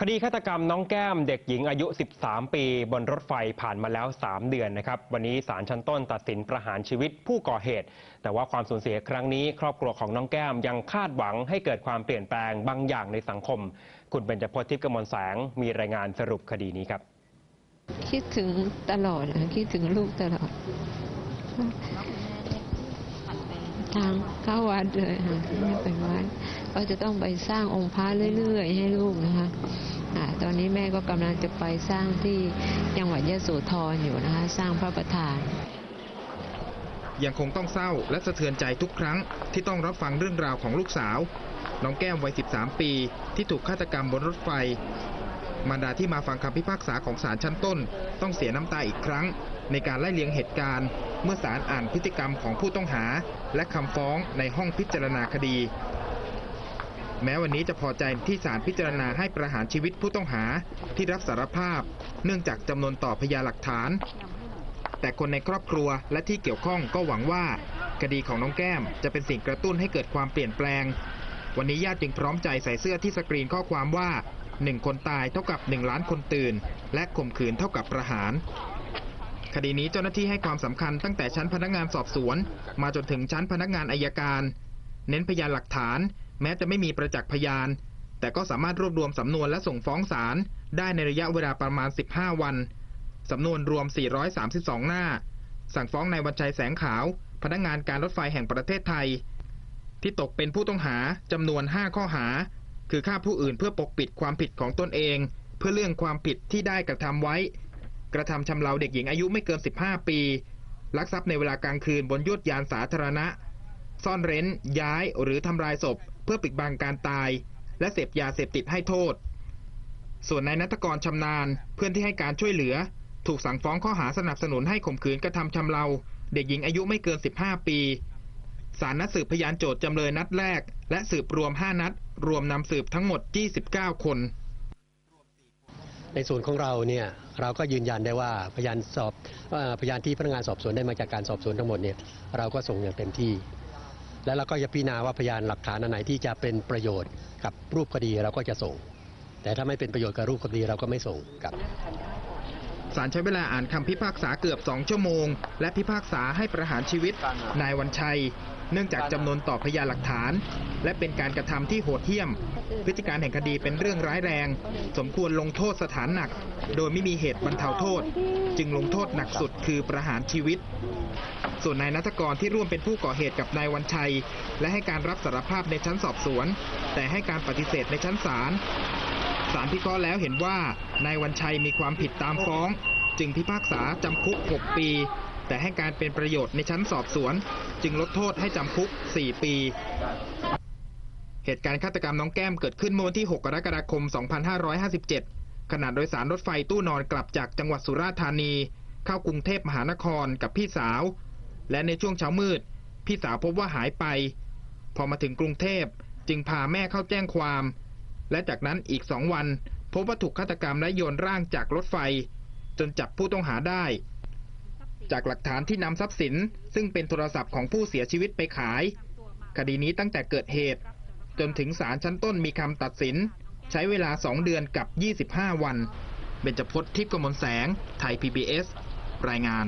คดีฆาตกรรมน้องแก้มเด็กหญิงอายุ 13 ปี บนรถไฟผ่านมาแล้ว 3 เดือนนะครับ วันนี้ศาลชั้นต้นตัดสินประหารชีวิตผู้ก่อเหตุ แต่ว่าความสูญเสียครั้งนี้ ครอบครัวของน้องแก้มยังคาดหวังให้เกิดความเปลี่ยนแปลงบางอย่างในสังคม คุณเบญจพจน์ทิพย์กมลแสงมีรายงานสรุปคดีนี้ครับ คิดถึงตลอดนะคิดถึงลูกตลอดทางเข้าวัดเลยค่ะไม่ไปวัด ก็จะต้องไปสร้างองค์พระเรื่อยๆ ให้ลูกนะคะตอนนี้แม่ก็กำลังจะไปสร้างที่จังหวัดยะโสธรอยู่นะคะ สร้างพระประธาน ยังคงต้องเศร้าและสะเทือนใจทุกครั้งที่ต้องรับฟังเรื่องราวของลูกสาว น้องแก้มวัย 13 ปี ที่ถูกฆาตกรรมบนรถไฟ มารดาที่มาฟังคำพิพากษาของศาลชั้นต้น ต้องเสียน้ำตาอีกครั้ง ในการไล่เลียงเหตุการณ์ เมื่อศาลอ่านพฤติกรรมของผู้ต้องหา และคำฟ้องในห้องพิจารณาคดี แม้วันนี้จะพอใจที่ศาลพิจารณาให้ประหารชีวิตผู้ต้องหาที่รับสารภาพ เนื่องจากจำนวนต่อพยานหลักฐาน แต่คนในครอบครัวและที่เกี่ยวข้องก็หวังว่า คดีของน้องแก้มจะเป็นสิ่งกระตุ้นให้เกิดความเปลี่ยนแปลง วันนี้ญาติจึงพร้อมใจใส่เสื้อที่สกรีนข้อความว่าหนึ่งคนตายเท่ากับหนึ่งล้านคนตื่น และข่มขืนเท่ากับประหาร คดีนี้เจ้าหน้าที่ให้ความสำคัญตั้งแต่ชั้นพนักงานสอบสวน มาจนถึงชั้นพนักงานอายการ เน้นพยานหลักฐาน แม้จะไม่มีประจักษ์พยาน แต่ก็สามารถรวบรวมสำนวนและส่งฟ้องศาลได้ในระยะเวลาประมาณ 15 วัน สำนวนรวม 432 หน้า สั่งฟ้องนายวันชัยแสงขาว พนักงานการรถไฟแห่งประเทศไทย ที่ตกเป็นผู้ต้องหาจำนวน 5 ข้อหา คือฆ่าผู้อื่นเพื่อปกปิดความผิดของตนเอง เพื่อเลื่องความผิดที่ได้กระทำไว้ กระทำชำเราเด็กหญิงอายุไม่เกิน 15 ปีลักทรัพย์ในเวลากลางคืนบนยวดยานสาธารณะ ซ่อนเร้น ย้ายหรือทำลายศพ เพื่อปิดบังการตาย และเสพยาเสพติดให้โทษ ส่วนนายนัทกรชำนาญเพื่อนที่ให้การช่วยเหลือ ถูกสั่งฟ้องข้อหาสนับสนุนให้ข่มขืนกระทำชำเรา เด็กหญิงอายุไม่เกิน 15 ปีศาลนัดสืบพยานโจทย์จำเลยนัดแรก และสืบรวม 5 นัด รวมนำสืบทั้งหมด 29 คน ในส่วนของเราเนี่ยเราก็ยืนยันได้ว่าพยานสอบพยานที่พนักงานสอบสวนได้มาจากการสอบสวนทั้งหมดเนี่ยเราก็ส่งอย่างเต็มที่ และเราก็จะพิจารณาว่าพยานหลักฐานอันไหนที่จะเป็นประโยชน์กับรูปคดีเราก็จะส่ง แต่ถ้าไม่เป็นประโยชน์กับรูปคดีเราก็ไม่ส่งครับ ศาลใช้เวลาอ่านคำพิพากษาเกือบ 2 ชั่วโมง และพิพากษาให้ประหารชีวิต นายวันชัย เนื่องจากจำนวนต่อพยานหลักฐาน และเป็นการกระทำที่โหดเหี้ยม พฤติการแห่งคดีเป็นเรื่องร้ายแรง สมควรลงโทษสถานหนัก โดยไม่มีเหตุบรรเทาโทษ จึงลงโทษหนักสุดคือประหารชีวิต ส่วนนายนัทกรที่ร่วมเป็นผู้ก่อเหตุกับนายวันชัย และให้การรับสารภาพในชั้นสอบสวน แต่ให้การปฏิเสธในชั้นศาล ศาลพิเคราะห์แล้วเห็นว่านายวันชัยมีความผิดตามฟ้อง จึงพิพากษาจำคุก 6 ปี แต่ให้การเป็นประโยชน์ในชั้นสอบสวน จึงลดโทษให้จำคุก 4 ปี เหตุการณ์ฆาตกรรมน้องแก้มเกิดขึ้นเมื่อวันที่ 6 กรกฎาคม 2557 ขณะโดยสารรถไฟตู้นอนกลับจากจังหวัดสุราษฎร์ธานี เข้ากรุงเทพมหานครกับพี่สาว และในช่วงเช้ามืด พี่สาวพบว่าหายไป พอมาถึงกรุงเทพจึงพาแม่เข้าแจ้งความ และจากนั้นอีกสองวัน พบว่าถูกฆาตกรรมและโยนร่างจากรถไฟ จนจับผู้ต้องหาได้ จากหลักฐานที่นำทรัพย์สิน ซึ่งเป็นโทรศัพท์ของผู้เสียชีวิตไปขาย คดีนี้ตั้งแต่เกิดเหตุ จนถึงศาลชั้นต้นมีคำตัดสิน ใช้เวลา 2 เดือนกับ 25 วัน เบญจพจน์ทิพย์กมลแสง ไทย PBS รายงาน